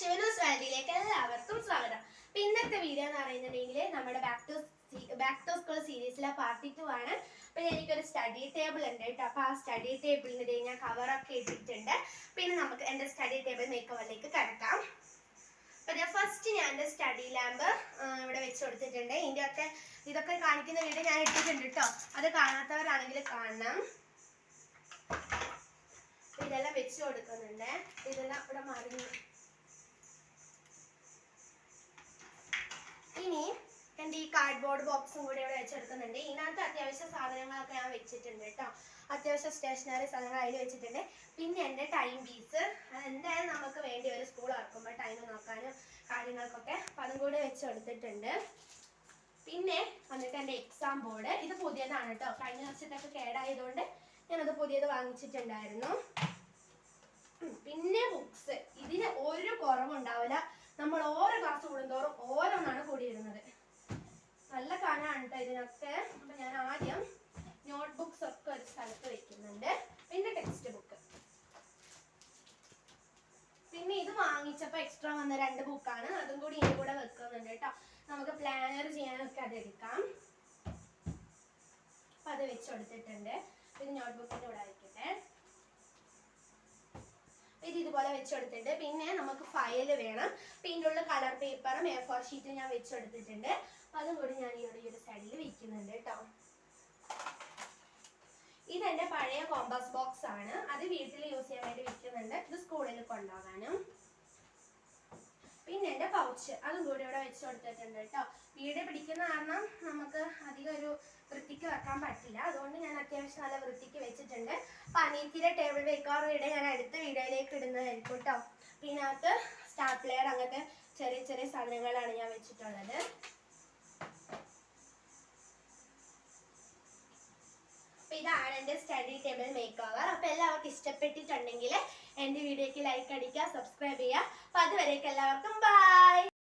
ശിവനൂസ് വാലിയിലേക്ക് എല്ലാവർക്കും സ്വാഗതം. അപ്പം ഇന്നത്തെ വീഡിയോ എന്ന് പറയുന്നുണ്ടെങ്കിൽ നമ്മുടെ back to back to school സീരീസിലെ പാർട്ടി ടു ആണ്. അപ്പൊ എനിക്കൊരു സ്റ്റഡി ടേബിൾ ഉണ്ട് കേട്ടോ. അപ്പൊ ആ സ്റ്റഡി ടേബിളിന്റെ ഞാൻ കവറൊക്കെ ഇട്ടിട്ടുണ്ട്. പിന്നെ നമുക്ക് എന്റെ സ്റ്റഡി ടേബിൾ മേക്കവറിലേക്ക് കിടക്കാം. ഞാൻ ഫസ്റ്റ് ഞാൻ എന്റെ സ്റ്റഡി ലാമ്പ് ഇവിടെ വെച്ച് കൊടുത്തിട്ടുണ്ട്. ഇതിന്റെയൊക്കെ ഇതൊക്കെ കാണിക്കുന്ന വീഡിയോ ഞാൻ ഇട്ടിട്ടുണ്ട് കേട്ടോ. അത് കാണാത്തവരാണെങ്കിൽ കാണണം. ഇതെല്ലാം വെച്ച് കൊടുക്കുന്നുണ്ട്. ഇതെല്ലാം ഇവിടെ മറിഞ്ഞു കാർഡ്ബോർഡ് ബോക്സും കൂടി ഇവിടെ വെച്ചെടുക്കുന്നുണ്ട്. ഇതിനകത്ത് അത്യാവശ്യ സാധനങ്ങളൊക്കെ ഞാൻ വെച്ചിട്ടുണ്ട് കേട്ടോ. അത്യാവശ്യം സ്റ്റേഷനറി സാധനങ്ങൾ അതിൽ വെച്ചിട്ടുണ്ട്. പിന്നെ എന്റെ ടൈം പീസ് എന്തായാലും നമുക്ക് വേണ്ടി ഒരു സ്കൂൾ ഇറക്കുമ്പോൾ ടൈം നോക്കാനും കാര്യങ്ങൾക്കൊക്കെ അതും കൂടി വെച്ച് കൊടുത്തിട്ടുണ്ട്. പിന്നെ വന്നിട്ട് എന്റെ എക്സാം ബോർഡ് ഇത് പുതിയതാണ് കേട്ടോ. കഴിഞ്ഞ വർഷത്തൊക്കെ കേടായതുകൊണ്ട് ഞാനത് പുതിയത് വാങ്ങിച്ചിട്ടുണ്ടായിരുന്നു. പിന്നെ ബുക്സ് ഇതിനൊക്കെ അപ്പൊ ഞാൻ ആദ്യം നോട്ട് ബുക്സ് ഒക്കെ ഒരു സ്ഥലത്ത് വെക്കുന്നുണ്ട്. പിന്നെ ടെക്സ്റ്റ് ബുക്ക് പിന്നെ ഇത് വാങ്ങിച്ചപ്പോ എക്സ്ട്രാ വന്ന രണ്ട് ബുക്കാണ് അതും കൂടി ഇതിന്റെ കൂടെ വെക്കുന്നുണ്ട് കേട്ടോ. നമുക്ക് പ്ലാനർ ചെയ്യാനൊക്കെ അത് എടുക്കാം. അപ്പൊ അത് വെച്ച് പിന്നെ നോട്ട് ബുക്കിന്റെ കൂടെ വയ്ക്കട്ടെ ഇത് ഇതുപോലെ വെച്ചെടുത്തിട്ടുണ്ട്. പിന്നെ നമുക്ക് ഫയൽ വേണം. പിന്നെ ഉള്ള കളർ പേപ്പറും എ ഫോർ ഷീറ്റും ഞാൻ വെച്ചെടുത്തിട്ടുണ്ട്. അതും കൂടി ഞാൻ ഈ ഒരു ഈ ഒരു സൈഡിൽ വെക്കുന്നുണ്ട് കേട്ടോ ഇതെന്റെ പഴയ കോമ്പസ് ബോക്സ് ആണ്. അത് വീട്ടിൽ യൂസ് ചെയ്യാൻ വേണ്ടി വെക്കുന്നുണ്ട്. ഇത് സ്കൂളിൽ കൊണ്ടുപോകാനും. പിന്നെ എന്റെ പൗച്ച് അതും കൂടി ഇവിടെ വെച്ച് കൊടുത്തിട്ടുണ്ട് കേട്ടോ വീട് പിടിക്കുന്ന കാരണം നമുക്ക് അധികം ഒരു വൃത്തിക്ക് വെക്കാൻ പറ്റില്ല. അതുകൊണ്ട് ഞാൻ അത്യാവശ്യം നല്ല വൃത്തിക്ക് വെച്ചിട്ടുണ്ട്. അനിയത്തിയുടെ ടേബിൾ വേക്കാറ് വീട് ഞാൻ അടുത്ത വീഡിയോയിലേക്ക് ഇടുന്നതായിരിക്കും കേട്ടോ പിന്നെ അകത്ത് സ്റ്റാപ്ലെയർ അങ്ങനത്തെ ചെറിയ ചെറിയ സാധനങ്ങളാണ് ഞാൻ വെച്ചിട്ടുള്ളത്. അപ്പൊ ഇതാണ് എന്റെ സ്റ്റഡി ടേബിൾ മേക്ക് അപ്പൊ എല്ലാവർക്കും ഇഷ്ടപ്പെട്ടിട്ടുണ്ടെങ്കിൽ എന്റെ വീഡിയോക്ക് ലൈക്ക് അടിക്കുക സബ്സ്ക്രൈബ് ചെയ്യുക. അപ്പൊ അതുവരേക്ക് എല്ലാവർക്കും ബൈ